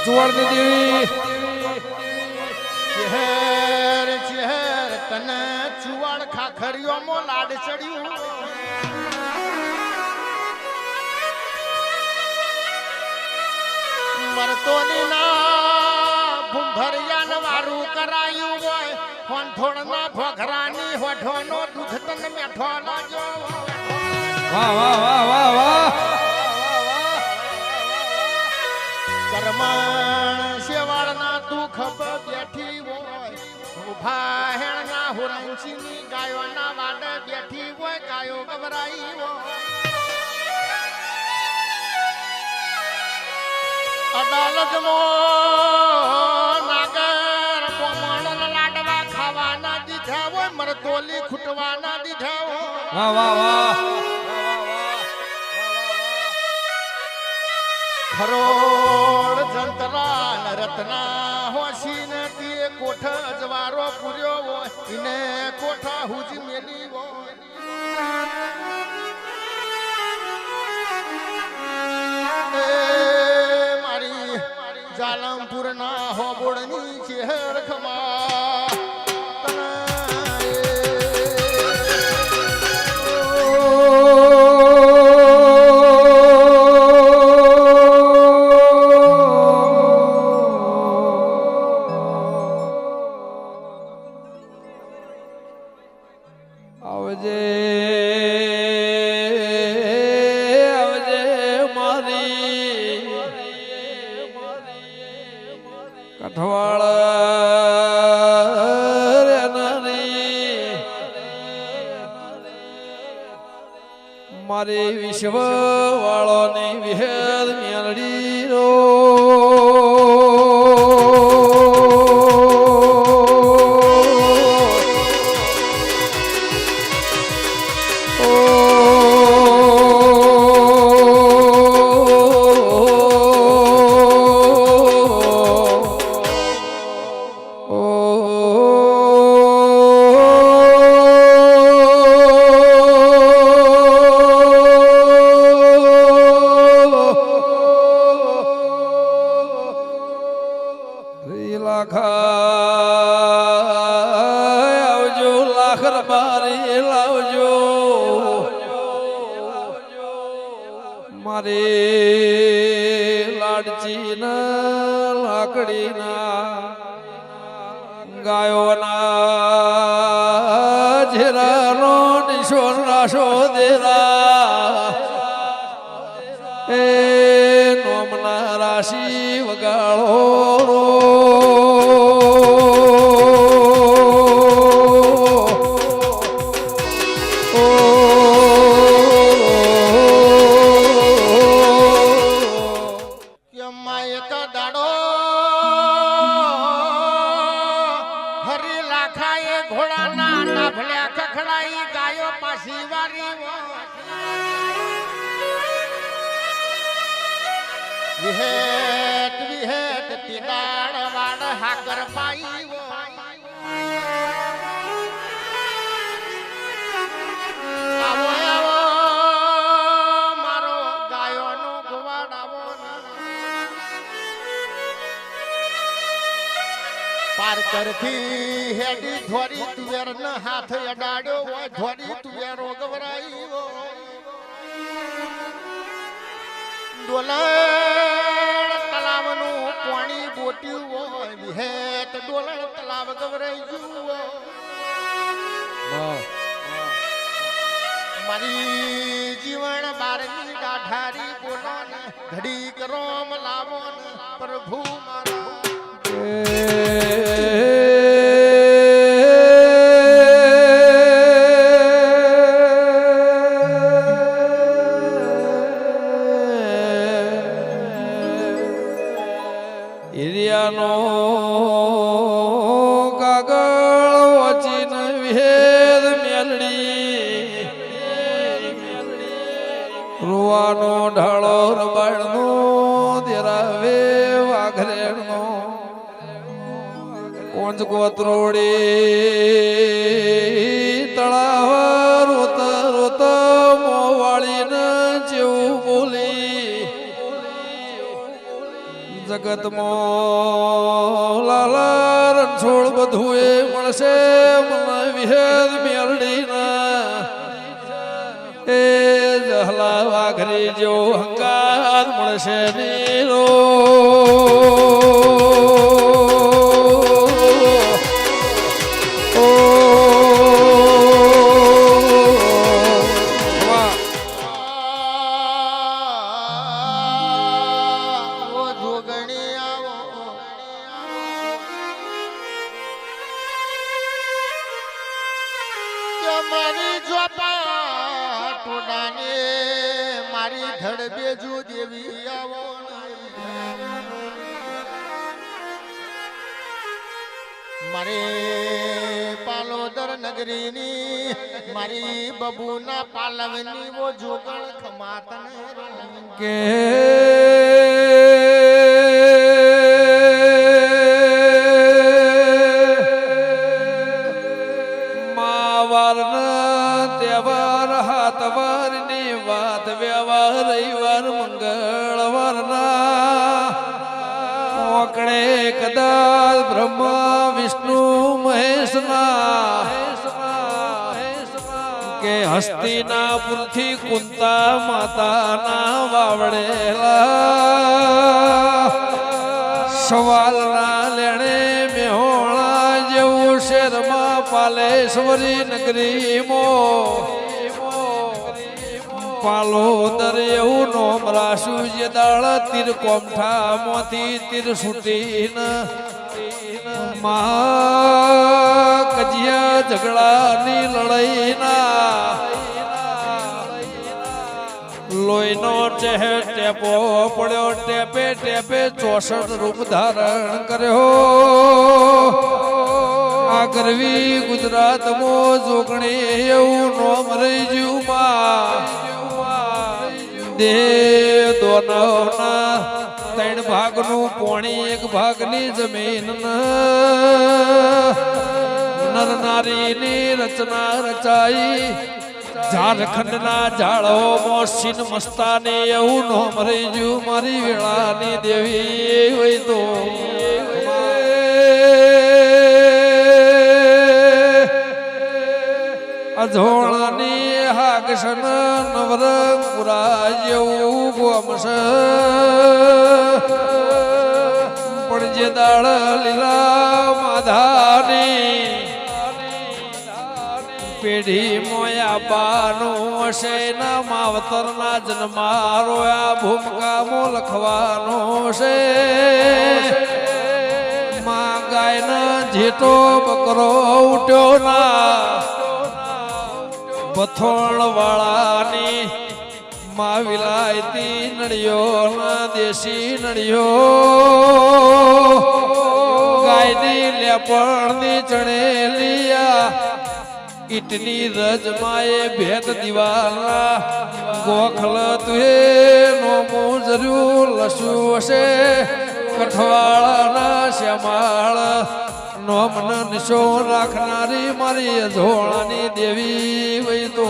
દેવી. ચહેર ચહેર તને ચુવાડ ખાખરીઓમાં લાડ ચડ્યું મરતોલીના ભૂંભરિયાને વારું કરાયું હોય. હોંઠોળના ભોઘરાની હોઠોનો દૂધ તને મેઠો લાગ્યો વાહ વાહ વાહ વાહ વાહ. કરમણ શેવાળના દુઃખ બેઠી હોય. ઊભા હેણના હુરંચીની ગાયોના વાડે બેઠી હોય ગાયો ગભરાઈ હોય. અડાલજમાં નાગર કોમણ લાડવા ખાવાના દીધા હોય મરતોલી ખૂટવાના દીધા હોય. વાહ વાહ વાહ. ખરોડ જંતરા ન રત્ના હોશી ને તે કોઠ અજવારો પૂર્યો હોય ઇને કોઠા હુજ મેલી હોય. મારી જાલમપુર ના હોબોળની ચેહર ખમા કઠવાળ મારી વિશ્વ લાડચી લાકડીના ગાયોના ઝેરાનો નિશોર રાશો દેરા. એ નોમના રાશિ વગાળો વિહેત વિહેત તિદાડ વાણ હાકર પાઈવો. આવો આવો, મારો ગાયોનો ગોવાડ હેડી ધોરી તુવેર હાથ અડાડ્યો હોય, ધોરી તુવેરો ગવરાઈ ડોલણ તલાવનું પાણી બોટ્યું હોય, વિહેત ડોલણ તલાવ ગવરાઈ ગયું હોય મારી જીવન બારની દાઢારી બોલો ને ઘડી કરોમ લાવો પ્રભુ મારા. એરિયાનો કાગળ વચીને વિહેર મેલડી. રૂવાનો ઢાળો રબાળનો દેરાવે વાઘરેણનો. કોંજ કોતરોડી જગતમાં લાલ રણછોડ બધું એ મળશે મને વિહેદ મેલડીના. એ જહલા વાઘરી જેવો હંકાર મળશે નીરો મારી જોતા ટોડાને મારી ધડ બેજુ દેવી આવો મારે પાલોદર નગરીની મારી બબુના પાલવની વો જોગણ ખમાતન કે વ્યવહાર, રવિવાર મંગળવારના ઓકળે કદાચ બ્રહ્મા, વિષ્ણુ મહેશના કે હસ્તિનાપુરથી કુંતા માતાના વાવડેલા. સવાલના લેણે મેહોણા જેવું શેરમાં પાલેશ્વરી નગરીમો. પાલો દર એવું નોમ રાશુ જે દાળ તીર કોમઠા મોથી તીર સુટીન મહા કજિયા ઝઘડાની લડાઈના. લોહીનો ચહેર ટેપો પડ્યો, ટેપે ટેપે ચોસઠ રૂપ ધારણ કર્યો. આ કરવી ગુજરાતમાં જોગણી એવું નોમ રહી જ્યુમાં દેહ દોનવના ત્રણ ભાગનું પોણી એક ભાગની જમીન નર નારીની રચના રચાઈ. ઝારખંડના ઝાડોમાં સીન મસ્તાને એવું નોમ રહી ગયું. મારી વેળાની દેવી હોય તો. અધોળાની હાગશન નવરંગ પુરા જેવું પણ જે દાળ લીલા માધાની, પેઢી મોયા બાનું હશે ના માવતરના જન્મારો, આ ભૂમકામો લખવાનો છે માં ગાયના જેટો બકરો ઉઠ્યો ના પથોળ વાળાની માં વિલાયતી નડિયો ના દેશી નડિયો ગાયની લેપણની ચણેલિયા, ઈટની રજમાએ ભેદ દિવાલા ગોખલ તુએ નોમો જરૂર લસુ હશે, કઠવાળાના શ્યામાળ નો નોમ નશો રાખનારી મારી અધોળાની દેવી વૈતો